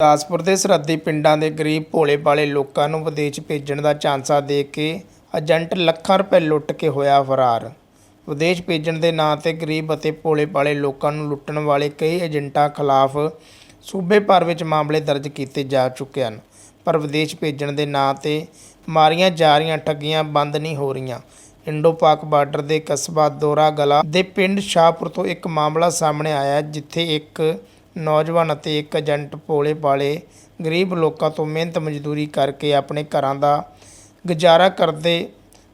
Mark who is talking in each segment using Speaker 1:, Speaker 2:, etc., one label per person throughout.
Speaker 1: ਗੁਰਦਾਸਪੁਰ ਦੇ ਸਰਹੱਦੀ ਪਿੰਡਾਂ ਦੇ ਗਰੀਬ ਭੋਲੇ ਭਾਲੇ ਲੋਕਾਂ ਨੂੰ ਵਿਦੇਸ਼ ਭੇਜਣ ਦਾ ਝਾਂਸਾ ਦੇ ਕੇ ਏਜੰਟ ਲੱਖਾਂ ਰੁਪਏ ਲੁੱਟ ਕੇ ਹੋਇਆ ਫਰਾਰ। ਵਿਦੇਸ਼ ਭੇਜਣ ਦੇ ਨਾਂ ਤੇ ਗਰੀਬ ਅਤੇ ਭੋਲੇ ਭਾਲੇ ਲੋਕਾਂ ਨੂੰ ਲੁੱਟਣ ਵਾਲੇ ਕਈ ਏਜੰਟਾਂ ਖਿਲਾਫ ਸੂਬੇ ਭਰ ਵਿੱਚ ਮਾਮਲੇ ਦਰਜ ਕੀਤੇ ਜਾ ਚੁੱਕੇ ਹਨ, ਪਰ ਵਿਦੇਸ਼ ਭੇਜਣ ਦੇ ਨਾਂ ਤੇ ਮਾਰੀਆਂ ਜਾ ਰਹੀਆਂ ਠੱਗੀਆਂ ਬੰਦ ਨਹੀਂ ਹੋ ਰਹੀਆਂ। ਇੰਡੋ ਪਾਕ ਬਾਰਡਰ ਦੇ ਕਸਬਾ ਦੋਰਾ ਗਲਾ ਦੇ ਪਿੰਡ ਸ਼ਾਹਪੁਰ ਤੋਂ ਇੱਕ ਮਾਮਲਾ ਸਾਹਮਣੇ ਆਇਆ, ਜਿੱਥੇ ਇੱਕ ਨੌਜਵਾਨ ਅਤੇ ਇੱਕ ਏਜੰਟ ਭੋਲੇ ਭਾਲੇ ਗਰੀਬ ਲੋਕਾਂ ਤੋਂ ਮਿਹਨਤ ਮਜ਼ਦੂਰੀ ਕਰਕੇ ਆਪਣੇ ਘਰਾਂ ਦਾ ਗੁਜ਼ਾਰਾ ਕਰਦੇ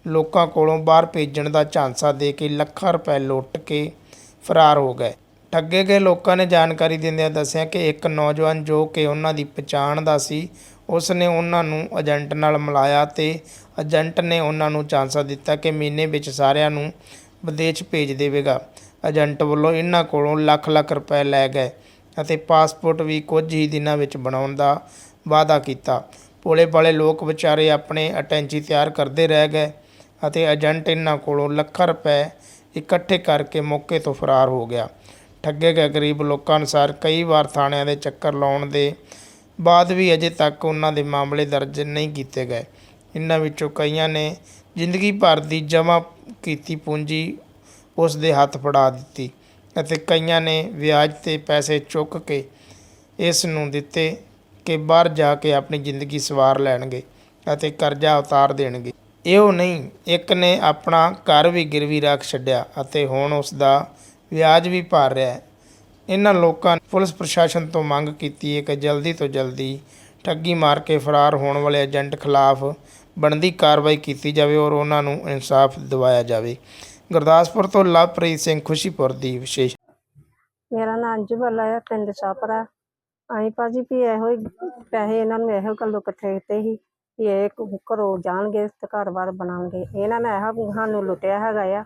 Speaker 1: ਲੋਕਾਂ ਕੋਲੋਂ ਬਾਹਰ ਭੇਜਣ ਦਾ ਝਾਂਸਾ ਦੇ ਕੇ ਲੱਖਾਂ ਰੁਪਏ ਲੁੱਟ ਕੇ ਫਰਾਰ ਹੋ ਗਏ। ਠੱਗੇ ਗਏ ਲੋਕਾਂ ਨੇ ਜਾਣਕਾਰੀ ਦਿੰਦਿਆਂ ਦੱਸਿਆ ਕਿ ਇੱਕ ਨੌਜਵਾਨ ਜੋ ਕਿ ਉਹਨਾਂ ਦੀ ਪਛਾਣ ਦਾ ਸੀ ਉਸ ਨੇ ਉਹਨਾਂ ਨੂੰ ਏਜੰਟ ਨਾਲ ਮਿਲਾਇਆ ਤੇ ਏਜੰਟ ਨੇ ਉਹਨਾਂ ਨੂੰ ਝਾਂਸਾ ਦਿੱਤਾ ਕਿ ਮਹੀਨੇ ਵਿੱਚ ਸਾਰਿਆਂ ਨੂੰ ਵਿਦੇਸ਼ ਭੇਜ ਦੇਵੇਗਾ। ਏਜੰਟ ਵੱਲੋਂ ਇਹਨਾਂ ਕੋਲੋਂ ਲੱਖ ਲੱਖ ਰੁਪਏ ਲੈ ਗਏ। ਅਤੇ ਪਾਸਪੋਰਟ ਵੀ ਕੁਝ ਹੀ ਦਿਨਾਂ ਵਿੱਚ ਬਣਾਉਣ ਦਾ ਵਾਅਦਾ ਕੀਤਾ। ਭੋਲੇ ਭਾਲੇ ਲੋਕ ਵਿਚਾਰੇ ਆਪਣੇ ਅਟੈਂਚੀ ਤਿਆਰ ਕਰਦੇ ਰਹਿ ਗਏ ਅਤੇ ਏਜੰਟ ਇਹਨਾਂ ਕੋਲੋਂ ਲੱਖਾਂ ਰੁਪਏ ਇਕੱਠੇ ਕਰਕੇ ਮੌਕੇ ਤੋਂ ਫਰਾਰ ਹੋ ਗਿਆ। ਠੱਗੇ ਗਏ ਗਰੀਬ ਲੋਕਾਂ ਅਨੁਸਾਰ ਕਈ ਵਾਰ ਥਾਣਿਆਂ ਦੇ ਚੱਕਰ ਲਾਉਣ ਦੇ ਬਾਅਦ ਵੀ ਅਜੇ ਤੱਕ ਉਹਨਾਂ ਦੇ ਮਾਮਲੇ ਦਰਜ ਨਹੀਂ ਕੀਤੇ ਗਏ। ਇਹਨਾਂ ਵਿੱਚੋਂ ਕਈਆਂ ਨੇ ਜ਼ਿੰਦਗੀ ਭਰ ਦੀ ਜਮ੍ਹਾਂ ਕੀਤੀ ਪੂੰਜੀ ਉਸ ਦੇ ਹੱਥ ਫੜਾ ਦਿੱਤੀ। ਅਤੇ ਕਈਆਂ ਨੇ ਵਿਆਜ ਤੇ ਪੈਸੇ ਚੁੱਕ ਕੇ ਇਸ ਨੂੰ ਦਿੱਤੇ ਕਿ ਬਾਹਰ ਜਾ ਕੇ ਆਪਣੀ ਜ਼ਿੰਦਗੀ ਸਵਾਰ ਲੈਣਗੇ ਅਤੇ ਕਰਜ਼ਾ ਉਤਾਰ ਦੇਣਗੇ। ਇਹੋ ਨਹੀਂ, ਇੱਕ ਨੇ ਆਪਣਾ ਘਰ ਵੀ ਗਿਰਵੀ ਰੱਖ ਛੱਡਿਆ ਅਤੇ ਹੁਣ ਉਸ ਦਾ ਵਿਆਜ ਵੀ ਭਰ ਰਿਹਾ ਹੈ। ਇਹਨਾਂ ਲੋਕਾਂ ਨੇ ਪੁਲਿਸ ਪ੍ਰਸ਼ਾਸਨ ਤੋਂ ਮੰਗ ਕੀਤੀ ਹੈ ਕਿ ਜਲਦੀ ਤੋਂ ਜਲਦੀ ਠੱਗੀ ਮਾਰ ਕੇ ਫਰਾਰ ਹੋਣ ਵਾਲੇ ਏਜੰਟ ਖਿਲਾਫ ਬਣਦੀ ਕਾਰਵਾਈ ਕੀਤੀ ਜਾਵੇ ਔਰ ਉਹਨਾਂ ਨੂੰ ਇਨਸਾਫ ਦਿਵਾਇਆ ਜਾਵੇ। ਗੁਰਦਾਸਪੁਰ ਤੋਂ ਲਵਪ੍ਰੀਤ ਸਿੰਘ ਖੁਸ਼ੀਪੁਰ ਦੀ ਵਿਸ਼ੇਸ਼
Speaker 2: ਮੇਰਾ ਨਾਮ ਅੰਜੂ ਬੱਲਾ ਹੈ ਪਿੰਡ ਸ਼ਾਹਪੁਰਾ ਅਸੀਂ ਭਾਜੀ ਵੀ ਇਹੋ ਹੀ ਪੈਸੇ ਇਹਨਾਂ ਨੂੰ ਇਹੋ ਗੱਲੋਂ ਇਕੱਠੇ ਕੀਤੇ ਸੀ ਵੀ ਇਹ ਘ- ਘਰੋਂ ਜਾਣਗੇ ਤੇ ਘਰ-ਬਾਰ ਬਣਾਉਣਗੇ। ਇਹਨਾਂ ਨੇ ਇਹੋ ਸਾਨੂੰ ਲੁੱਟਿਆ ਹੈਗਾ ਆ।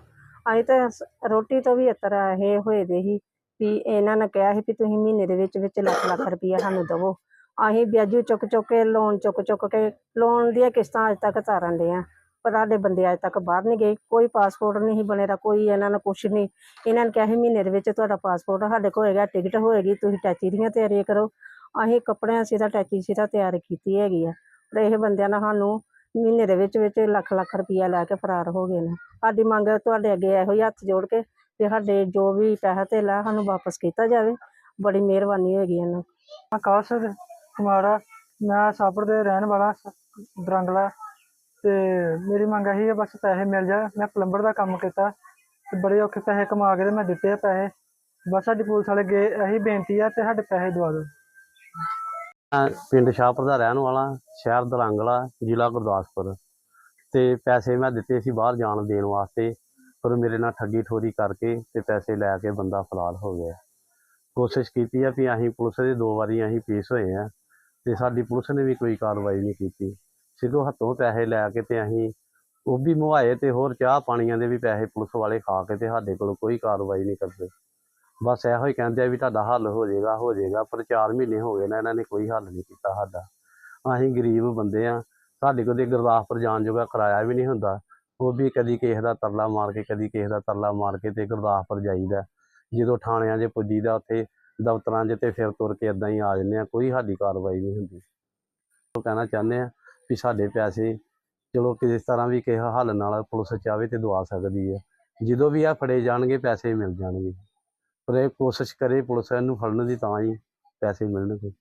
Speaker 2: ਅਸੀਂ ਤਾਂ ਸ- ਰੋਟੀ ਤੋਂ ਵੀ ਇਤਰ ਇਹ ਹੋਏ ਦੇ ਸੀ ਵੀ ਇਹਨਾਂ ਨੇ ਕਿਹਾ ਸੀ ਵੀ ਤੁਸੀਂ ਮਹੀਨੇ ਦੇ ਵਿੱਚ ਵਿੱਚ ਲੱਖ ਲੱਖ ਰੁਪਈਆ ਸਾਨੂੰ ਦੇਵੋ। ਅਸੀਂ ਵਿਆਜੂ ਚੁੱਕ ਚੁੱਕ ਕੇ ਲੋਨ ਚੁੱਕ ਚੁੱਕ ਕੇ ਲੋਨ ਦੀਆਂ ਕਿਸ਼ਤਾਂ ਅੱਜ ਤੱਕ ਤਾਰਨ ਦੇ ਆ। ਪਰ ਸਾਡੇ ਬੰਦੇ ਅਜੇ ਤੱਕ ਬਾਹਰ ਨਹੀਂ ਗਏ, ਕੋਈ ਪਾਸਪੋਰਟ ਨਹੀਂ ਸੀ ਬਣੇਦਾ ਕੋਈ ਇਹਨਾਂ ਨੂੰ ਕੁਛ ਨਹੀਂ। ਇਹਨਾਂ ਨੇ ਕਿਹਾ ਸੀ ਮਹੀਨੇ ਦੇ ਵਿੱਚ ਤੁਹਾਡਾ ਪਾਸਪੋਰਟ ਸਾਡੇ ਕੋਲ ਹੋਏਗਾ ਟਿਕਟ ਹੋਏਗੀ, ਤੁਸੀਂ ਟੈਚੀ ਦੀਆਂ ਤਿਆਰੀਆਂ ਕਰੋ। ਅਸੀਂ ਕੱਪੜਿਆਂ ਸਿਰਾ, ਟੈਚੀ ਸਿਰਾ ਤਿਆਰ ਕੀਤੀ ਹੈਗੀ ਆ। ਪਰ ਇਹ ਬੰਦਿਆਂ ਨੇ ਸਾਨੂੰ ਮਹੀਨੇ ਦੇ ਵਿੱਚ ਵਿੱਚ ਲੱਖ ਲੱਖ ਰੁਪਈਆ ਲੈ ਕੇ ਫਰਾਰ ਹੋ ਗਏ ਨੇ। ਸਾਡੀ ਮੰਗ ਤੁਹਾਡੇ ਅੱਗੇ ਇਹੋ ਹੀ ਹੱਥ ਜੋੜ ਕੇ ਤੇ ਸਾਡੇ ਜੋ ਵੀ ਪੈਸਾ ਧੇਲਾ ਸਾਨੂੰ ਵਾਪਸ ਕੀਤਾ ਜਾਵੇ। ਬੜੀ ਮਿਹਰਬਾਨੀ ਹੋਏਗੀ ਇਹਨਾਂ।
Speaker 3: ਆਕਾਸ਼ ਕੁਮਾਰਾ ਮੈਂ ਸਾਪੜ ਦੇ ਰਹਿਣ ਵਾਲਾ ਦਰੰਗਲਾ। ਤੇ ਮੇਰੀ ਮੰਗ ਇਹੀ ਹੈ ਬਸ ਪੈਸੇ ਮਿਲ ਜਾ। ਮੈਂ ਪਲੰਬਰ ਦਾ ਕੰਮ ਕੀਤਾ ਤੇ ਬੜੇ ਔਖੇ ਪੈਸੇ ਕਮਾ ਕੇ ਤੇ ਮੈਂ ਦਿੱਤੇ ਆ ਪੈਸੇ। ਬਸ ਸਾਡੀ ਪੁਲਿਸ ਵਾਲੇ ਗਏ ਇਹੀ ਬੇਨਤੀ ਆ ਤੇ ਸਾਡੇ ਪੈਸੇ ਦਵਾ ਦਿਓ।
Speaker 4: ਮੈਂ ਪਿੰਡ ਸ਼ਾਹਪੁਰ ਦਾ ਰਹਿਣ ਵਾਲਾ, ਸ਼ਹਿਰ ਦਰੰਗਲਾ, ਜ਼ਿਲ੍ਹਾ ਗੁਰਦਾਸਪੁਰ। ਤੇ ਪੈਸੇ ਮੈਂ ਦਿੱਤੇ ਸੀ ਬਾਹਰ ਜਾਣ ਦੇਣ ਵਾਸਤੇ, ਪਰ ਮੇਰੇ ਨਾਲ ਠੱਗੀ ਠੋਰੀ ਕਰਕੇ ਤੇ ਪੈਸੇ ਲੈ ਕੇ ਬੰਦਾ ਫਲਾਲ ਹੋ ਗਿਆ। ਕੋਸ਼ਿਸ਼ ਕੀਤੀ ਆ ਵੀ ਅਸੀਂ ਪੁਲਿਸ ਦੇ ਦੋ ਵਾਰੀ ਅਸੀਂ ਪੇਸ਼ ਹੋਏ ਆ ਤੇ ਸਾਡੀ ਪੁਲਿਸ ਨੇ ਵੀ ਕੋਈ ਕਾਰਵਾਈ ਨਹੀਂ ਕੀਤੀ। ਸਿੱਧੋ ਹੱਥੋਂ ਪੈਸੇ ਲੈ ਕੇ ਤੇ ਅਸੀਂ ਉਹ ਵੀ ਮੁਹਾਏ ਤੇ ਹੋਰ ਚਾਹ ਪਾਣੀਆਂ ਦੇ ਵੀ ਪੈਸੇ ਪੁਲਿਸ ਵਾਲੇ ਖਾ ਕੇ ਤੇ ਸਾਡੇ ਕੋਲ ਕੋਈ ਕਾਰਵਾਈ ਨਹੀਂ ਕਰਦੇ। ਬਸ ਇਹੋ ਹੀ ਕਹਿੰਦੇ ਆ ਵੀ ਤੁਹਾਡਾ ਹੱਲ ਹੋ ਜਾਏਗਾ ਹੋ ਜਾਏਗਾ, ਪਰ 4 ਮਹੀਨੇ ਹੋ ਗਏ ਨਾ, ਇਹਨਾਂ ਨੇ ਕੋਈ ਹੱਲ ਨਹੀਂ ਕੀਤਾ ਸਾਡਾ। ਅਸੀਂ ਗਰੀਬ ਬੰਦੇ ਆ, ਸਾਡੇ ਕੋਲ ਤੇ ਗੁਰਦਾਸਪੁਰ ਜਾਣ ਜੋਗਾ ਕਿਰਾਇਆ ਵੀ ਨਹੀਂ ਹੁੰਦਾ। ਉਹ ਵੀ ਕਦੀ ਕਿਸੇ ਦਾ ਤਰਲਾ ਮਾਰ ਕੇ, ਕਦੀ ਕਿਸੇ ਦਾ ਤਰਲਾ ਮਾਰ ਕੇ ਤੇ ਗੁਰਦਾਸਪੁਰ ਜਾਈਦਾ। ਜਦੋਂ ਥਾਣਿਆਂ 'ਚ ਪੁੱਜੀਦਾ, ਉੱਥੇ ਦਫ਼ਤਰਾਂ 'ਚ ਤੇ ਫਿਰ ਤੁਰ ਕੇ ਇਦਾਂ ਹੀ ਆ ਜਾਂਦੇ ਆ, ਕੋਈ ਸਾਡੀ ਕਾਰਵਾਈ ਨਹੀਂ ਹੁੰਦੀ। ਉਹ ਕਹਿਣਾ ਚਾਹੁੰਦੇ ਆ ਵੀ ਸਾਡੇ ਪੈਸੇ ਚਲੋ ਕਿਸੇ ਤਰ੍ਹਾਂ ਵੀ ਕਿਸੇ ਹੱਲ ਨਾਲ ਪੁਲਿਸ ਚਾਹਵੇ ਤੇ ਦਵਾ ਸਕਦੀ ਹੈ। ਜਦੋਂ ਵੀ ਆ ਫੜੇ ਜਾਣਗੇ, ਪੈਸੇ ਮਿਲ ਜਾਣਗੇ। ਪਰ ਇਹ ਕੋਸ਼ਿਸ਼ ਕਰੇ ਪੁਲਿਸ ਇਹਨੂੰ ਫੜਨ ਦੀ ਤਾਂ ਹੀ ਪੈਸੇ ਮਿਲਣਗੇ।